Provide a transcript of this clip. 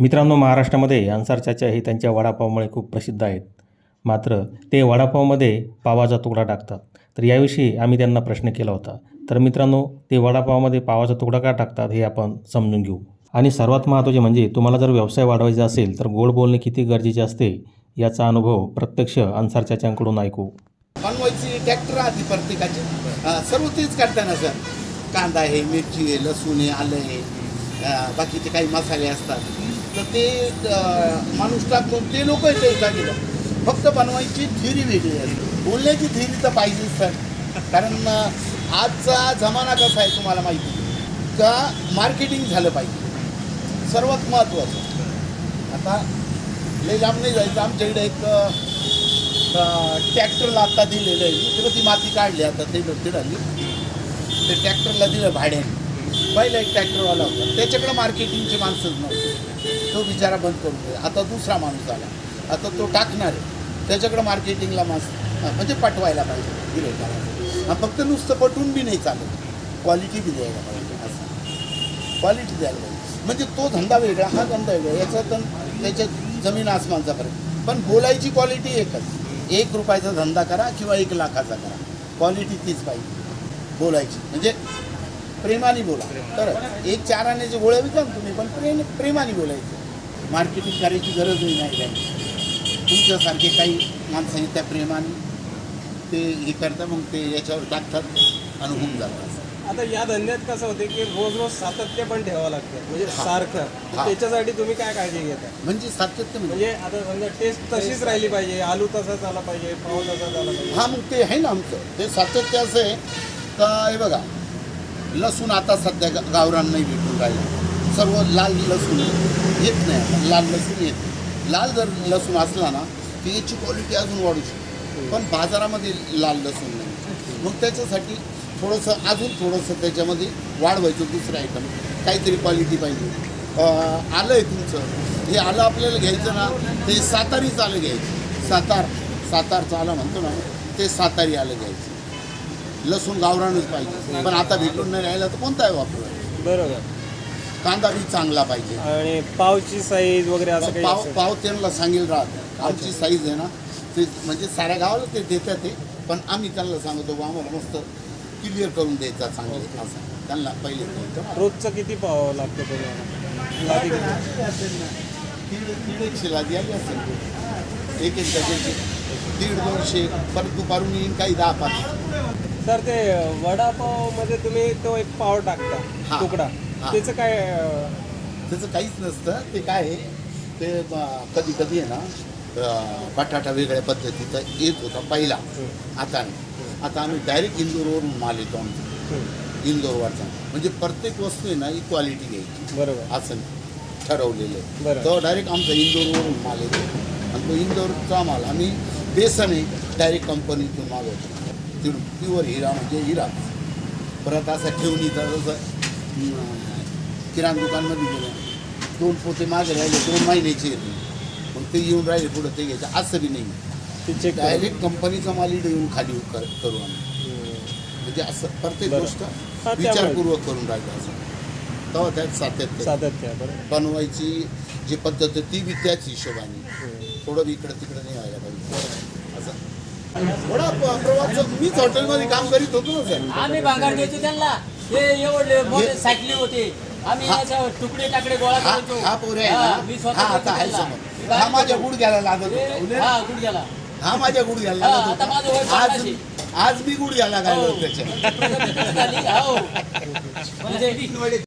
मित्रांनो महाराष्ट्रामध्ये अन्सार चाचा हे त्यांच्या वडापावमुळे खूप प्रसिद्ध आहेत. मात्र ते वडापावमध्ये पावाचा तुकडा टाकतात. तर याविषयी आम्ही त्यांना प्रश्न केला होता. तर मित्रांनो ते वडापावमध्ये पावाचा तुकडा का टाकतात हे आपण समजून घेऊ. आणि सर्वात महत्त्वाचे म्हणजे तुम्हाला जर व्यवसाय वाढवायचा असेल तर गोड बोलणे किती गरजेचे असते याचा अनुभव प्रत्यक्ष अन्सार चाचांकडून ऐकू. बनवायची ट्रॅक्टर आधी प्रत्येकाची. सर्व तेच करताना सर? कांदा आहे मिरची आहे लसूण आहे आलं आहे बाकीचे काही मसाले असतात. तर ते माणूस टाकतो ते लोक ते फक्त बनवायची थिरी वेगळी आहे. बोलण्याची थिरी तर पाहिजेच सर. कारण आजचा जमाना कसा आहे तुम्हाला माहिती का मार्केटिंग झालं पाहिजे. सर्वात महत्त्वाचं. आता लई लांब नाही जायचं. आमच्याकडे एक ट्रॅक्टरला आता दिलेलं आहे. तिकडं ती माती काढली आता. ते तिडाली ते ट्रॅक्टरला दिलं भाड्याने. पहिला एक ट्रॅक्टरवाला होता. त्याच्याकडे मार्केटिंगची माणसंच नव्हती. तो बिचारा बंद करून दे आता दुसरा माणूस आला. आता तो टाकणार आहे. त्याच्याकडं मार्केटिंगला मास म्हणजे पटवायला पाहिजे. गिरेकाला हा फक्त नुसतं पटवून बी नाही चालत. क्वालिटी बी द्यायला पाहिजे. असं. क्वालिटी द्यायला पाहिजे. म्हणजे तो धंदा वेगळा हा धंदा वेगळा. याचा तर त्याच्यात जमीन आसमानचा फरक. पण बोलायची क्वालिटी एकच. एक रुपयाचा धंदा करा किंवा एक लाखाचा करा. क्वालिटी तीच पाहिजे. बोलायची. म्हणजे प्रेमाने बोला. तर एक चार आण्याचे गोळ्या विचार तुम्ही पण प्रेम प्रेमाने बोलायचं. मार्केटिंग करायची गरजही नाही काही. तुमच्यासारखे काही माणसं आहेत त्या प्रेमाने ते हे करतात मग ते याच्यावर टाकतात आणि होऊन जातात. आता या धंद्यात कसं होते की रोज रोज सातत्य पण ठेवावं लागतं. म्हणजे. सारखं. त्याच्यासाठी तुम्ही काय काळजी घेता? म्हणजे सातत्य म्हणजे? म्हणजे आता समजा टेस्ट तशीच राहिली पाहिजे आलू तसाच आला पाहिजे पाव तसाच आला पाहिजे. हा मग ते आहे ना आमचं. ते सातत्य असं आहे का हे बघा लसूण आता सध्या गा- गावरान नाही भेटून राहिलं. सर्व लाल लसूण येत नाही आता. लाल लसूण येत नाही. लाल जर लसूण असला ना तर याची क्वालिटी अजून वाढू शकते. पण बाजारामध्ये लाल लसूण नाही. मग त्याच्यासाठी थोडंसं अजून थोडंसं त्याच्यामध्ये वाढवायचं दुसरं आयटम काहीतरी क्वालिटी पाहिजे. आलं आहे तुमचं. हे आलं आपल्याला घ्यायचं ना ते सातारीच आलं घ्यायचं. सातार सातारचं आलं म्हणतो ना ते सातारी आलं घ्यायचं. लसूण गावरानच पाहिजे. पण आता भेटून नाही राहिला तर कोणता आहे वापर? बरोबर. कांदा बी चांगला पाहिजे. आणि पावची साईज वगैरे असं काही पाव असेल? पाव त्यांना सांगेल राहत आमची साईज आहे ना ते म्हणजे साऱ्या गावाला ते देतात ते पण आम्ही त्यांना सांगतो बा आम्हाला मस्त क्लिअर करून द्यायचा चांगले असं. त्यांना पहिले द्यायचं. रोजचं किती पाव लागतं तुम्हाला? लादी किती? दीड दीड एकशे लादी आली असेल. एक एक डझनची. दीड दोनशे. परत दुपारून येईन काही दहा पाच. सर ते वडापावमध्ये तुम्ही तो एक पाव टाकता हा. तुकडा. हा. त्याचं काय अं, त्याचं काहीच नसतं. ते काय आहे ते कधी कधी आहे ना अं, बटाटा वेगळ्या पद्धतीचा येत होता पहिला. आता नाही. आता आम्ही डायरेक्ट इंदोरवरून माल येतो आमचा. इंदोरवरचा. म्हणजे प्रत्येक वस्तू आहे ना ही क्वालिटी घ्यायची. बरोबर. असं ठरवलेलं आहे. बरं. तो डायरेक्ट आमचा इंदोरवरून माल येतो. आणि तो इंदोरचा माल आम्ही बेसन आहे डायरेक्ट कंपनीतून माल होतो तिथून प्युअर हिरा म्हणजे हिरा. परत असा ठेवणीचा जसं किराण दुकानमध्ये गेलं दोन पोते मागे राहिले दोन महिन्याचे येते मग ते येऊन राहिले पुढं ते घ्यायचं. असं बी नाही. ते चेक डायरेक्ट कंपनीचा माल इथं येऊन खाली कर- आम्ही. म्हणजे असं प्रत्येक. गोष्ट. विचारपूर्वक करून राहिलं असं. तेव्हा त्यात सातत्य सातत्य बनवायची जी पद्धत आहे ती बी त्याच हिशोबाने. थोडं बी इकडं तिकडं नाही व्हायला पाहिजे. असं. थोडा प्रवास मीच हॉटेलमध्ये काम करीत होतो ना सर. आम्ही त्यांना. हे एवढे मोठे होते आम्ही हा. याच्यावर तुकडे टाकडे गोळा हा करायचो हा पोरे आहे हा, मी ना स्वतः हा आता आहे त्यांना. समोर हा माझ्या गुडघ्याला लागत हे- हा गुडघ्याला हा माझ्या गुडघ्याला हा, लागत आता माझं वय होता आज पन्नाशी. आज मी गुडघ्याला हो. गायलो त्याच्या झाली, हो. म्हणजे